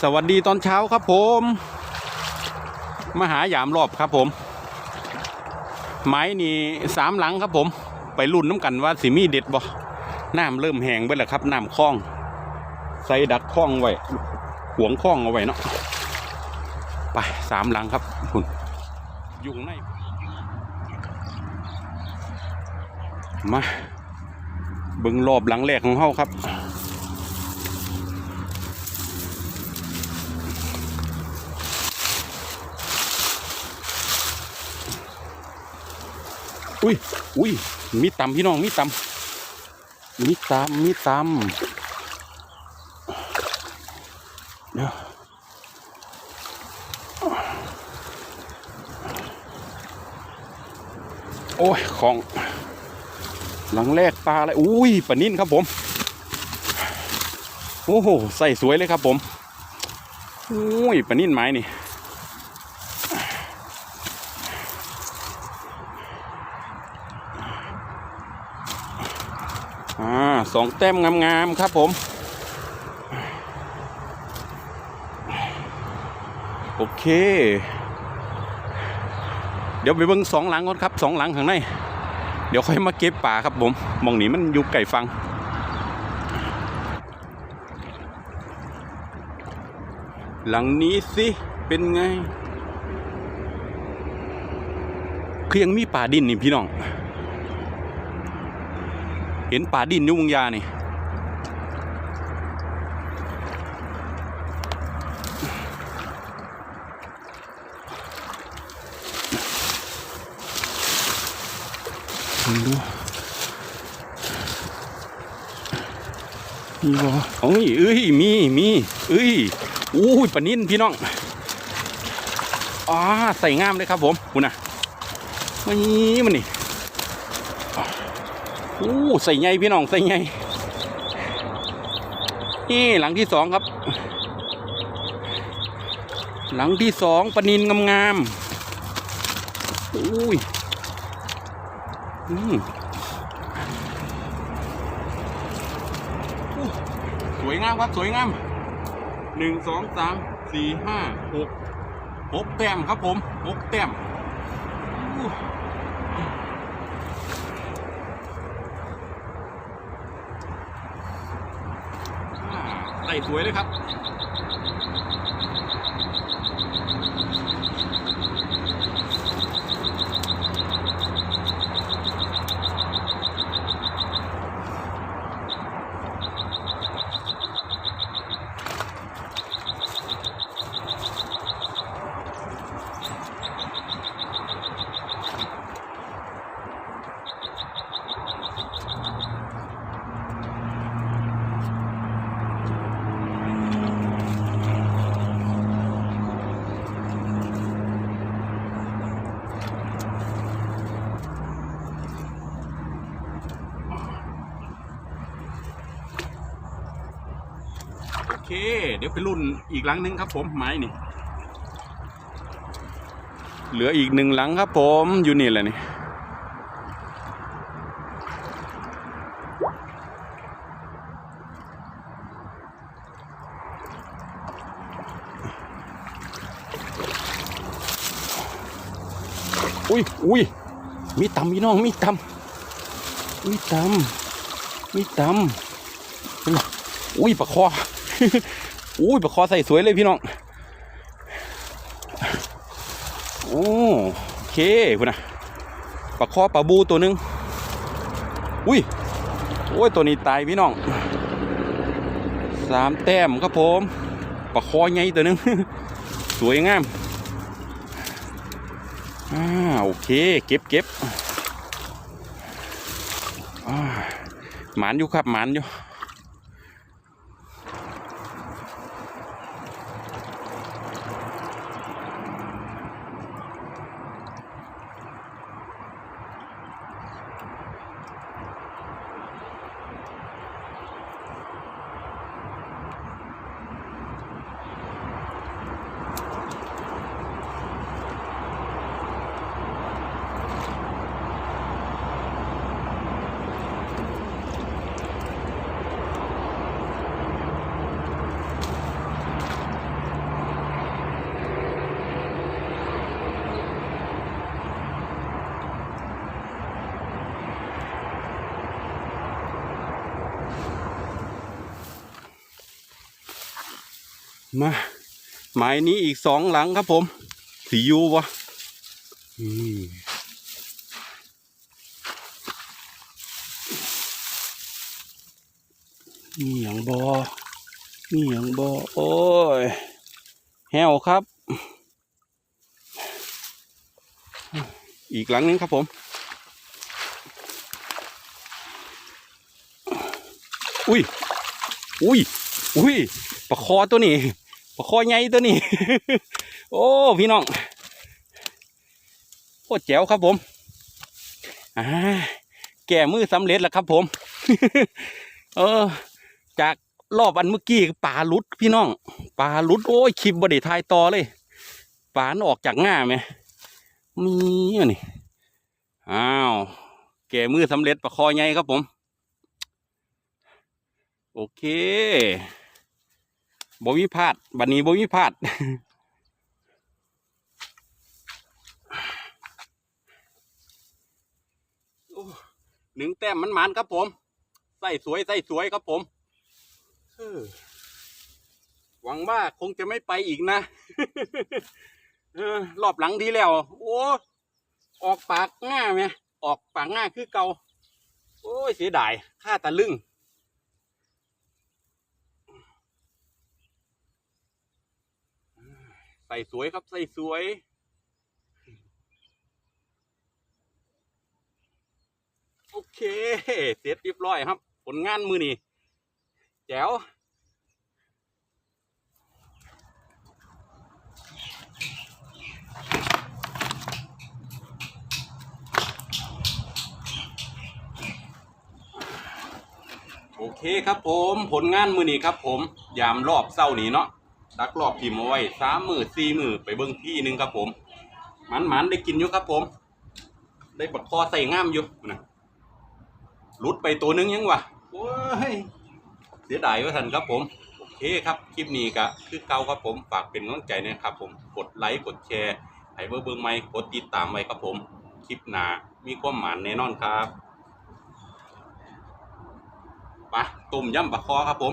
สวัสดีตอนเช้าครับผมมาหายามรอบครับผม ไม้นี่สามหลังครับผม ไปรุ่นน้ำกันว่าสิมีเด็ดบ่น้ำเริ่มแห้งไปแล้วครับน้ำคลอง ใส่ดักคลองไว้หวงคลองเอาไว้เนาะไปสามหลังครับคุณยู่ข้างในมาเบิ่งรอบหลังแรกของเฮาครับ อุ้ยอุ้ยมีตำพี่น้องมีตำมีตำมีตำเดี๋ยวโอ้ยของ หลังแรกปลาอะไรอุ้ยปลานิ่นครับผมโอ้โหใส่สวยเลยครับผมอุ้ยปลานิ่นไม้นี่ สองแต้มงามๆครับผม โอเค เดี๋ยวไปเบิ่งสองหลังก่อนครับสองหลังข้างในเดี๋ยวค่อยมาเก็บป่าครับผมมองนี้มันอยู่ไก่ฟังหลังนี้สิเป็นไง คือยังมีป่าดินนี่พี่น้อง เห็นป่าดินยุ่งยานี่ดูมีบ่โอ้ยเอ้ย มีมีเอ้ยอู้ยปลานิ่นพี่น้องอ่าใส่งามเลยครับผมคุณนะนี่มันนี่ อ้ใส่ใหญ่พี่น้องใส่ใหญ่นี่หลังที่สองครับ หลังที่สองปนินงามๆอุ้ยอืมสวยงามครับสวยงามหนึ่งสองสามสี่ห้าหกหกแต้มครับผมหกแต้มาใส่สวยเลยครับ เค เดี๋ยวไปรุ่นอีกหลังหนึงครับ ผมไม้นี่ เหลืออีกหนึ่งหลังครับ ผมอยู่นี่แหละนี่อุ้ยอุ้ยมีตำพี่น้องมีตำมีตำมีตำอุ้ยปลาคอ อุ้ยปลาคอใส่สวยเลยพี่น้อง โอ้โอเคคุณนะปลาคอปลาบูตัวหนึง อุ้ย โอ้ยตัวนี้ตายพี่น้องสามแต้มครับผมปลาคอใหญ่ตัวหนึง สวยงามอ่าโอเค เก็บเก็บอ่าหมานอยู่ครับหมานอยู่ มาหมายนี้อีกสองหลังครับผม สียูวะอืมมีอย่างบอมีอย่างบอโอ้ยแหวครับ อีกหลังนึงครับผม อุ้ยอุ้ย อุ้ยปลาคอตัวนี้ปลาคอใหญ่ตัวนี้ โอ้พี่น้องโคตรแจ๋วครับผมอ่าแก่มือสำเร็จแล้วครับผม เออ จากรอบอันเมื่อกี้ปลาลุดพี่น้องปลาลุดโอ้ยคลิปบดีทายต่อเลยปลานออกจากง่าไหมมีอันนี่อ้าวแก่มือสำเร็จปลาคอใหญ่ครับผม โอเค บ่มีพลาดบัดนี้บ่มีพลาดหนึ่งแต้มมันหมานครับผม ใส่สวยใส่สวยครับผมหวังว่าคงจะไม่ไปอีกนะรอบหลังทีแล้ว โอ้ออกปากง่าไหมออกปากง่าคือเกาโอ้ยเสียดายค่าตะลึง ใส่สวยครับ ใส่สวย โอเค เสร็จเรียบร้อยครับ ผลงานมือนี่แจ๋วโอเคครับผมผลงานมือนี้ครับผมยามรอบเศร้านี้เนาะ ดักรอบทีมเอาไว้สามมือสี่มือไปเบิ้งที่หนึ่งครับผมหมันมันๆได้กินอยู่ครับผม ได้บักคอใส่ง่ามอยู่นะลุดไปตัวนึงยังวะโอ้ยเสียดายว่าท่านครับผมโอเคครับคลิปนี้ก็คือเก่าครับผมฝากเป็นกำลังใจนะครับผมกดไลค์กดแชร์ให้เบอร์เบิ้งไม่กดติดตามไว้ครับผม คลิปหน้ามีความหมานแน่นอนครับไปต้มย่ำปลาคอครับผม